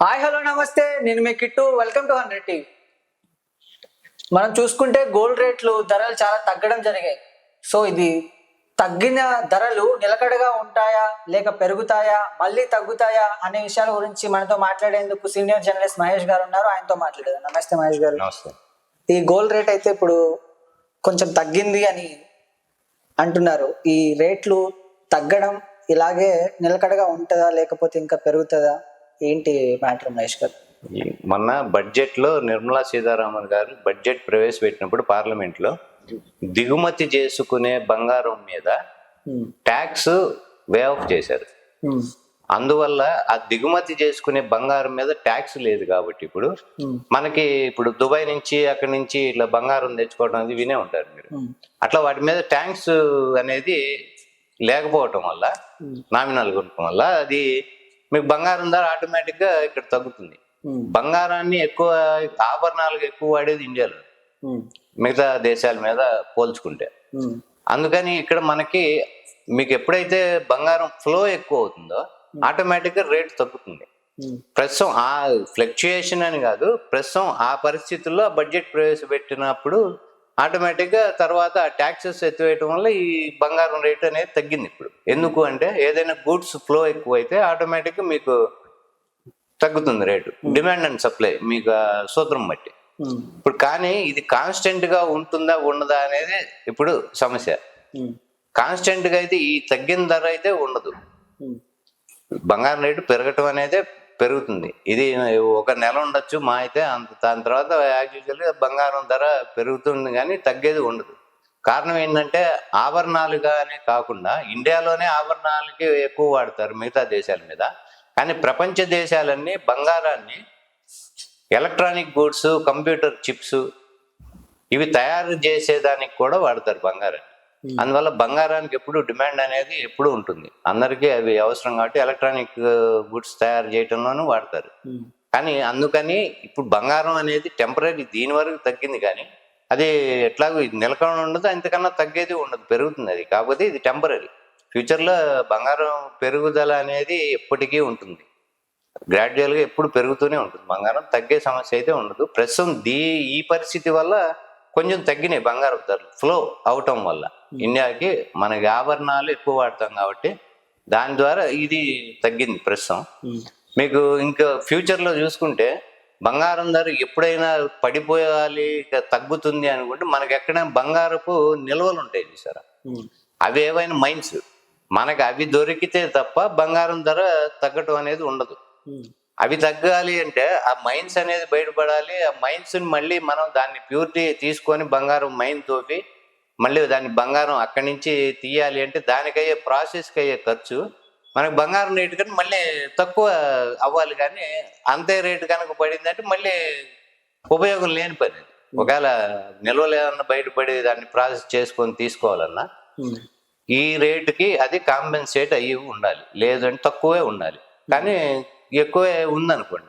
Hi hello నమస్తే. నేను మీ Kittu. Welcome to hundred TV. మనం చూసుకుంటే గోల్డ్ రేట్లు ధరలు చాలా తగ్గడం జరిగాయి. సో ఇది తగ్గిన ధరలు నిలకడగా ఉంటాయా లేక పెరుగుతాయా మళ్ళీ తగ్గుతాయా అనే విషయాల గురించి మనతో మాట్లాడేందుకు సీనియర్ జర్నలిస్ట్ మహేష్ గారు ఉన్నారు. ఆయనతో మాట్లాడేది నమస్తే మహేష్ గారు. నమస్తే. ఈ గోల్డ్ రేట్ అయితే ఇప్పుడు కొంచెం తగ్గింది అని అంటున్నారు. ఈ రేట్లు తగ్గడం ఇలాగే నిలకడగా ఉంటుందా లేకపోతే ఇంకా పెరుగుతుందా? ఏంటి మ్యాటర్ మహేష్ గారు? మొన్న బడ్జెట్లో నిర్మలా సీతారామన్ గారు బడ్జెట్ ప్రవేశపెట్టినప్పుడు పార్లమెంట్లో దిగుమతి చేసుకునే బంగారం మీద ట్యాక్స్ వే ఆఫ్ చేశారు. అందువల్ల ఆ దిగుమతి చేసుకునే బంగారం మీద ట్యాక్స్ లేదు కాబట్టి ఇప్పుడు మనకి ఇప్పుడు దుబాయ్ నుంచి అక్కడి నుంచి ఇట్లా బంగారం తెచ్చుకోవడం అనేది వినే ఉంటారు మీరు. అట్లా వాటి మీద ట్యాక్స్ అనేది లేకపోవటం వల్ల నామినల్ కొనటం వల్ల అది మీకు బంగారం ధర ఆటోమేటిక్గా ఇక్కడ తగ్గుతుంది. బంగారాన్ని ఎక్కువ ఆభరణాలకు ఎక్కువ వాడేది ఇండియాలో. మిగతా దేశాల మీద పోల్చుకుంటే. అందుకని ఇక్కడ మనకి మీకు ఎప్పుడైతే బంగారం ఫ్లో ఎక్కువ అవుతుందో ఆటోమేటిక్గా రేట్ తగ్గుతుంది. ప్రస్తుతం ఆ ఫ్లక్చుయేషన్ అని కాదు ప్రస్తుతం ఆ పరిస్థితుల్లో బడ్జెట్ ప్రవేశపెట్టినప్పుడు ఆటోమేటిక్గా తర్వాత ట్యాక్సెస్ ఎత్తివేయటం వల్ల ఈ బంగారం రేట్ అనేది తగ్గింది ఇప్పుడు. ఎందుకు అంటే ఏదైనా గూడ్స్ ఫ్లో ఎక్కువ అయితే ఆటోమేటిక్గా మీకు తగ్గుతుంది రేటు. డిమాండ్ అండ్ సప్లై మీకు సూత్రం బట్టి. ఉమ్, ఇప్పుడు కానీ ఇది కాన్స్టెంట్గా ఉంటుందా ఉండదా అనేది ఇప్పుడు సమస్య. ఉమ్, కాన్స్టెంట్గా అయితే ఈ తగ్గిన ధర అయితే ఉండదు. బంగారం రేటు పెరగటం అనేది పెరుగుతుంది. ఇది ఒక నెల ఉండొచ్చు మా అయితే అంత దాని తర్వాత యాక్చువల్గా బంగారం ధర పెరుగుతుంది కానీ తగ్గేది ఉండదు. కారణం ఏంటంటే ఆభరణాలుగానే కాకుండా ఇండియాలోనే ఆభరణాలకి ఎక్కువ వాడతారు మిగతా దేశాల మీద. కానీ ప్రపంచ దేశాలన్నీ బంగారాన్ని ఎలక్ట్రానిక్ గూడ్స్ కంప్యూటర్ చిప్స్ ఇవి తయారు చేసేదానికి కూడా వాడతారు బంగారాన్ని. అందువల్ల బంగారానికి ఎప్పుడు డిమాండ్ అనేది ఎప్పుడు ఉంటుంది. అందరికీ అవి అవసరం కాబట్టి ఎలక్ట్రానిక్ గుడ్స్ తయారు చేయటంలోనూ వాడతారు. ఉమ్, కానీ అందుకని ఇప్పుడు బంగారం అనేది టెంపరీ దీని వరకు తగ్గింది కానీ అది ఎట్లాగో ఇది నిలకడ ఉండదు అంతకన్నా తగ్గేది ఉండదు పెరుగుతుంది అది. కాకపోతే ఇది టెంపరీ. ఫ్యూచర్లో బంగారం పెరుగుదల అనేది ఎప్పటికీ ఉంటుంది. గ్రాడ్యువల్గా ఎప్పుడు పెరుగుతూనే ఉంటుంది. బంగారం తగ్గే సమస్య అయితే ఉండదు. ప్రస్తుతం దీ ఈ పరిస్థితి వల్ల కొంచెం తగ్గినాయి బంగారం ధరలు. ఫ్లో అవటం వల్ల. ఇండియాకి మనకి ఆభరణాలు ఎక్కువ వాడతాం కాబట్టి దాని ద్వారా ఇది తగ్గింది ప్రస్తుతం. ఉమ్, మీకు ఇంకా ఫ్యూచర్లో చూసుకుంటే బంగారం ధర ఎప్పుడైనా పడిపోయాలి తగ్గుతుంది అనుకుంటే మనకి ఎక్కడైనా బంగారపు నిల్వలు ఉంటాయి చూసారా? ఉమ్, అవి ఏవైనా మైన్స్ మనకి అవి దొరికితే తప్ప బంగారం ధర తగ్గటం అనేది ఉండదు. అవి తగ్గాలి అంటే ఆ మైన్స్ అనేది బయటపడాలి ఆ మైన్స్ మళ్ళీ మనం దాన్ని ప్యూరిటీ తీసుకొని బంగారం మైన్ తోపి మళ్ళీ దాన్ని బంగారం అక్కడి నుంచి తీయాలి అంటే దానికయ్యే ప్రాసెస్కి అయ్యే ఖర్చు. మనకి బంగారం రేటు కానీ మళ్ళీ తక్కువ అవ్వాలి కానీ అంతే రేటు కనుక పడిందంటే మళ్ళీ ఉపయోగం లేని పని. ఒకవేళ నిల్వలు ఏమన్నా బయటపడి దాన్ని ప్రాసెస్ చేసుకొని తీసుకోవాలన్నా ఈ రేటుకి అది కాంపెన్సేట్ అయ్యి ఉండాలి. లేదంటే తక్కువే ఉండాలి. కానీ ఎక్కువే ఉందనుకోండి.